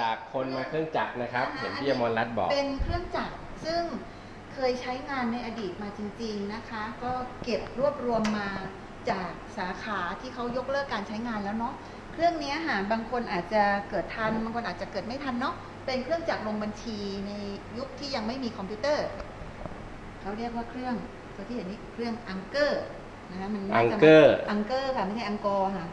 จากคนมาเครื่องจักรนะครับอ่าเห็นพี่อมรรัตน์บอก เป็นเครื่องจักรซึ่งเคยใช้งานในอดีตมาจริง ๆนะคะ ก็เก็บรวบรวมมาจากสาขาที่เขายกเลิกการใช้งานแล้วเนาะเครื่องเนี้ยค่ะบางคนอาจจะเกิดทันบางคนอาจจะเกิดไม่ทันเนาะเป็นเครื่องจักรลงบัญชีในยุคที่ยังไม่มีคอมพิวเตอร์เขาเรียกว่าเครื่องตัวที่เห็นนี่เครื่องอังเกอร์นะคะมันน่าจะมา Anker อังเกอร์ค่ะไม่ใช่อังกอร์ค่ะ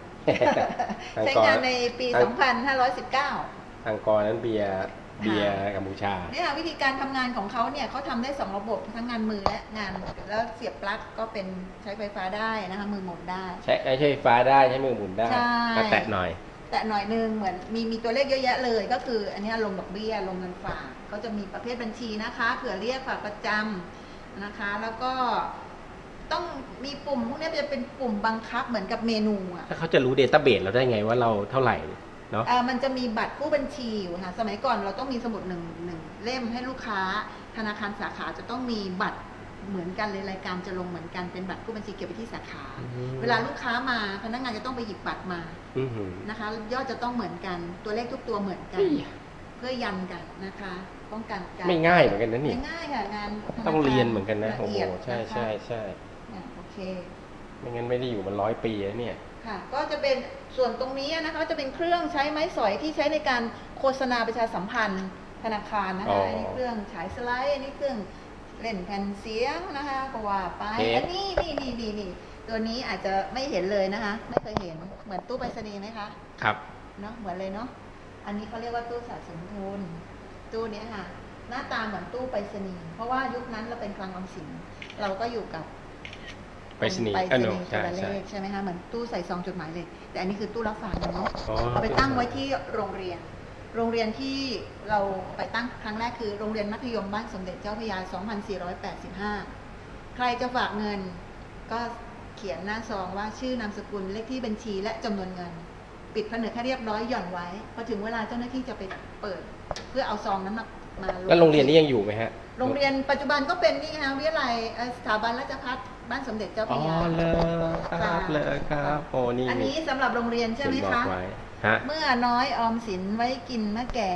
อังกอร์ใช้งานในปีอัง2519 ทางกอนั้นเบียร์เบียร์กัมพูชาเนี่ยค่ะวิธีการทำงานของเขาเนี่ยเขาทำได้สองระบบทั้งงานมือและงานแล้วเสียบปลั๊กก็เป็นใช้ไฟฟ้าได้นะคะมือหมุนได้ ใช้ใช้ไฟฟ้าได้ใช้มือหมุนได้ใช่ ก็แตะหน่อย แต่หน่อยนึงเหมือนมีมีตัวเลขเยอะแยะเลย ก็คืออันนี้ลงดอกเบี้ยลงเงินฝากเขาจะมีประเภทบัญชีนะคะเผื่อเรียกฝากประจำนะคะ แล้วก็ต้องมีปุ่มพวกนี้จะเป็นปุ่มบังคับเหมือนกับเมนูอะถ้าเขาจะรู้เดต้าเบสเราได้ไงว่าเราเท่าไหร่ เนาะเอ่อมันจะมีบัตรผู้บัญชีอยู่ค่ะ สมัยก่อนเราต้องมีสมุดหนึ่งหนึ่งเล่มให้ลูกค้า ธนาคารสาขาจะต้องมีบัตรเหมือนกันเลยรายการจะลงเหมือนกันเป็นบัตรผู้บัญชีเก็บไว้ที่สาขาเวลาลูกค้ามาพนักงานจะต้องไปหยิบบัตรมาอื้อหือ นะคะ ยอดจะต้องเหมือนกันตัวเลขทุกตัวเหมือนกันเฮ้ยเพื่อยันกันนะคะป้องกันการไม่ง่ายเหมือนกันนะนี่ ไม่ง่ายค่ะงานธาคาต้องเรียนเหมือนกันนะละโอ้โหเอียดใช่นะคะใช่ใช่อะโอเค ไม่งั้นไม่ได้อยู่มาร้อยปีแล้วเนี่ย ค่ะ ก็จะเป็นส่วนตรงนี้นะคะจะเป็นเครื่องใช้ไม้สอยที่ใช้ในการโฆษณาประชาสัมพันธ์ธนาคารนะอ๋คะออัอันนี้เครื่องฉายสไลด์อันนี้เครื่องเล่นแผ่นเสียงนะคะก็ว่าไปเทปอันนี้นี่นี่นี่นี่ตัวนี้อาจจะไม่เห็นเลยนะคะ ไม่เคยเห็นเหมือนตู้ไปรษณีย์ไหมคะ ครับเนาะเหมือนเลยเนาะอันนี้เขาเรียกว่าตู้สะสมทุนตู้เนี้ยค่ะ หน้าตาเหมือนตู้ไปรษณีย์เพราะว่ายุคนั้นเราเป็นคลังออมสินเราก็อยู่กับ ไปรษณีย์ไปรอะษโนณีย์โทใช่รเลใช่ขใช่ไหมคะเหมือนตู้ใส่ซองจดหมายเลย แต่อันนี้คือตู้รับฝากเนาะอ๋อ เอาไปตั้งไว้ที่โรงเรียน โรงเรียนที่เราไปตั้งครั้งแรกคือโรงเรียนมัธยมบ้านสมเด็จเจ้าพระยา 2485 ใครจะฝากเงินก็เขียนหน้าซองว่าชื่อนามสกุลเลขที่บัญชีและจำนวนเงิน ปิดผนึกให้เรียบร้อยหย่อนไว้พอถึงเวลาเจ้าหน้าที่จะไปเปิด เพื่อเอาซองนั้นมามาลงแล้วโรงเรียนนี้ยังอยู่ไหมฮะ โรงเรียนปัจจุบันก็เป็นนี่ค่ะวิทยาลัยเอ่อสถาบันราชภัฏ บ้านสมเด็จเจ้าพอ๋อระยาเลยครับเลยครับโอ้นี่อันนี้สำหรับโรงเรียนใช่ไหมเขียนบอคะกไว้ฮะ เมื่อน้อยออมสินไว้กินเมื่อแก่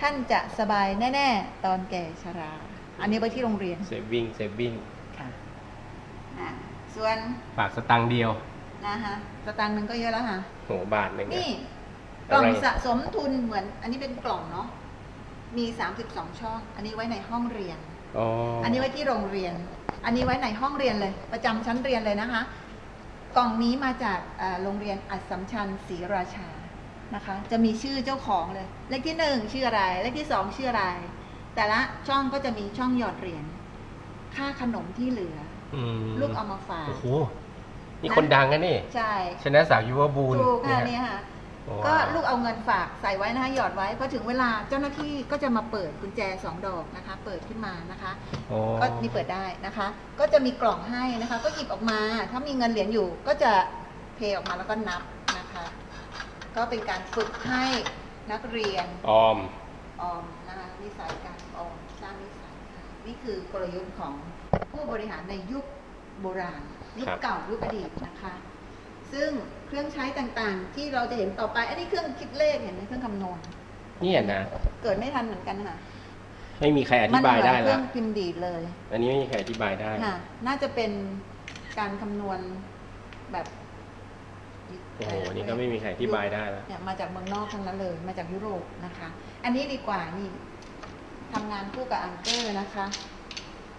ท่านจะสบายแน่ ๆ ตอนแก่ชรา อันนี้ไว้ที่โรงเรียน เซฟวิ่งเซฟวิ่งค่ะอ่าส่วนฝากสตังค์เดียวนะคะสตางค์หนึ่งก็เยอะแล้วค่ะ โหบาทหนึ่งนี่อะกล่องไรสะสมทุนเหมือน อันนี้เป็นกล่องเนาะมี 32 ช่อง อันนี้ไว้ในห้องเรียน อ๋ออัอันนี้ไว้ที่โรงเรียน อันนี้ไว้ในห้องเรียนเลย ประจำชั้นเรียนเลยนะคะ กล่องนี้มาจากเอ่อโรงเรียนอัสสัมชัญศรีราชานะคะ จะมีชื่อเจ้าของเลย เลขที่หนึ่งชื่ออะไร เลขที่สองชื่ออะไร แต่ละช่องก็จะมีช่องหยอดเหรียญ ค่าขนมที่เหลือ อืมลูกเอามาฝาก โอ้โหนี่คนดังนะนี่ ใช่ ชนะสาวยูวบูลถูกค่ะเนี่นี่ยค่ะว้าว ก็ลูกเอาเงินฝากใส่ไว้นะคะหยอดไว้พอถึงเวลาเจ้าหน้าที่ก็จะมาเปิดกุญแจสองดอกนะคะ เปิดขึ้นมานะคะโอ้ก็นี่เปิดได้นะคะ ก็จะมีกล่องให้นะคะ ก็หยิบออกมา ถ้ามีเงินเหรียญอยู่ก็จะเทออกมาแล้วก็นับนะคะ ก็เป็นการฝึกให้นักเรียนออมออมนะคะนิสัยการออมสร้างนิสัยค่ะนี่คือกลยุทธ์ของผู้บริหารในยุคโบราณยุคครับเก่ายุคอดีตนะคะ ซึ่งเครื่องใช้ต่างๆ ที่เราจะเห็นต่อไป อันนี้เครื่องคิดเลขเห็นไหมเครื่องคำนวณเนี่ยนะ เกิดไม่ทันเหมือนกันค่ะไม่มีใครอมัธิบายเหมืได้อนเครื่ละองพิมพ์ดีดเลย อันนี้ไม่มีใครอธิบายได้ ค่ะ น่าจะเป็นการคำนวณแบบโอ้โหนี่ก็ไม่มีใครอธิบายได้แล้ว เนี่ยมาจากเมืองนอกทั้งนั้นเลย มาจากยุโรปนะคะ อันนี้ดีกว่านี่ทำงานคู่กับอังเกอร์นะคะ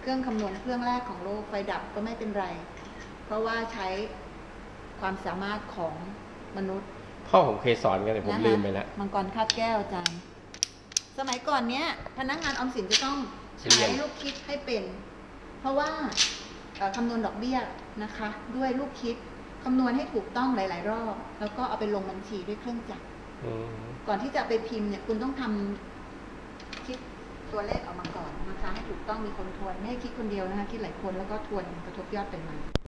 เครื่องคำนวณเครื่องแรกของโลกไฟดับก็ไม่เป็นไร เพราะว่าใช้ ความสามารถของมนุษย์ พ่อผมเคยสอนกันแต่ผมนะคะลืมไปแล้วมังกรคาบแก้วอาจารย์ สมัยก่อนเนี้ย พนักงานออมสินจะต้องเรีใช้ยนลูกคิดให้เป็น เพราะว่าเอ่อคำนวณดอกเบี้ยนะคะ ด้วยลูกคิดคำนวณให้ถูกต้องหลาย ๆ รอบ แล้วก็เอาไปลงบัญชีด้วยเครื่องจักรอืมก่อนที่จะไปพิมพ์เนี่ยคุณต้องทำคิดตัวเลขออกมาก่อนนะคะ ให้ถูกต้องมีคนทวน ไม่ให้คิดคนเดียวนะคะ คิดหลายคนแล้วก็ทวนกระทบยอดไปมา